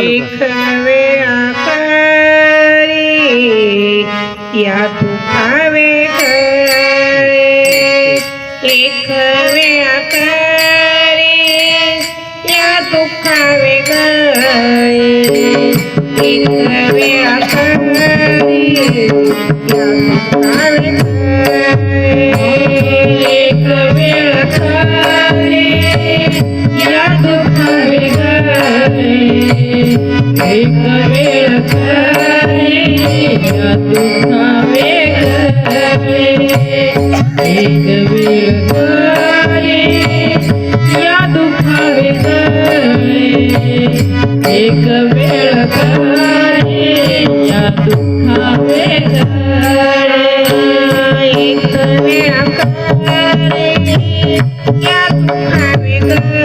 एक वेळा करी या तुखावे एक वेळा करी या दुखावे गळे एक वेळा करी या एक वेळ करे या दुखावे गळे एक वेळ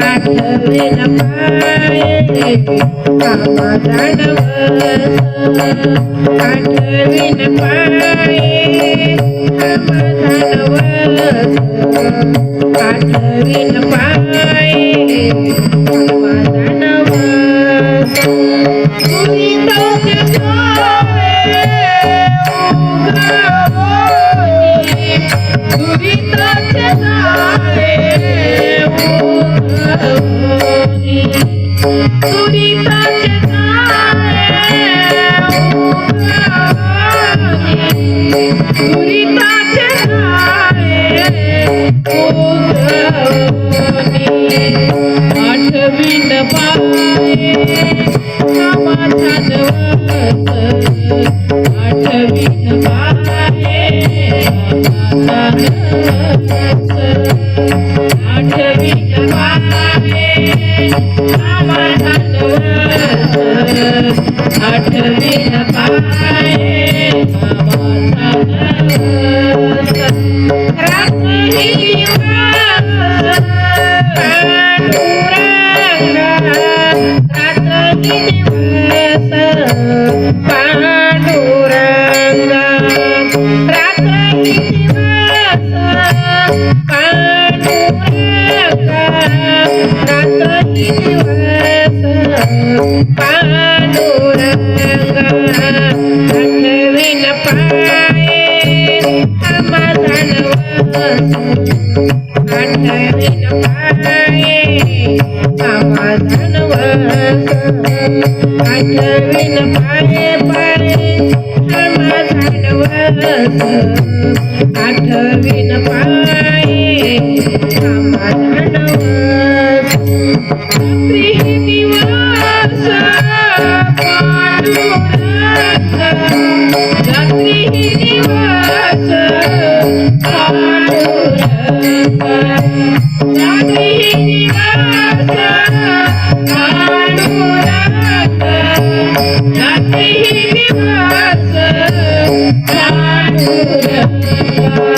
जाळे उगवणे दुरिताचे जाळे उगवणे आठवे न पाये समाधान वस आठवे न आठवीन पाये. समाधान आठवीन पाये आठवीन आठवीन समाधान वस आठवीन पाये समाधान वस रात्री दिवस पांडुरंगा रात्री दिवस पांडुरंगा रात्री दिवस पांडुरंगा रात्री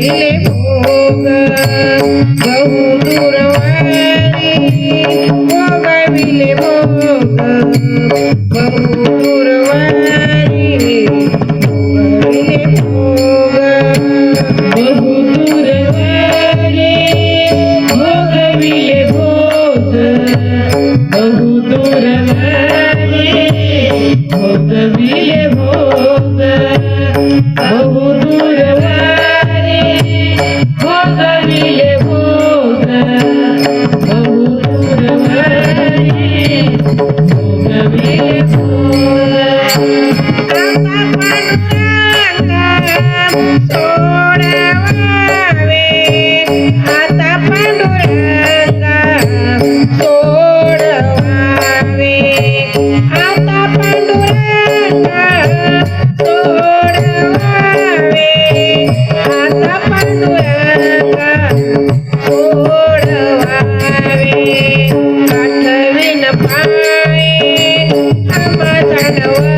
போக போக Hello.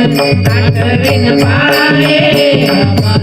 டாக்டர் டாக்டர் பாரே அம்மா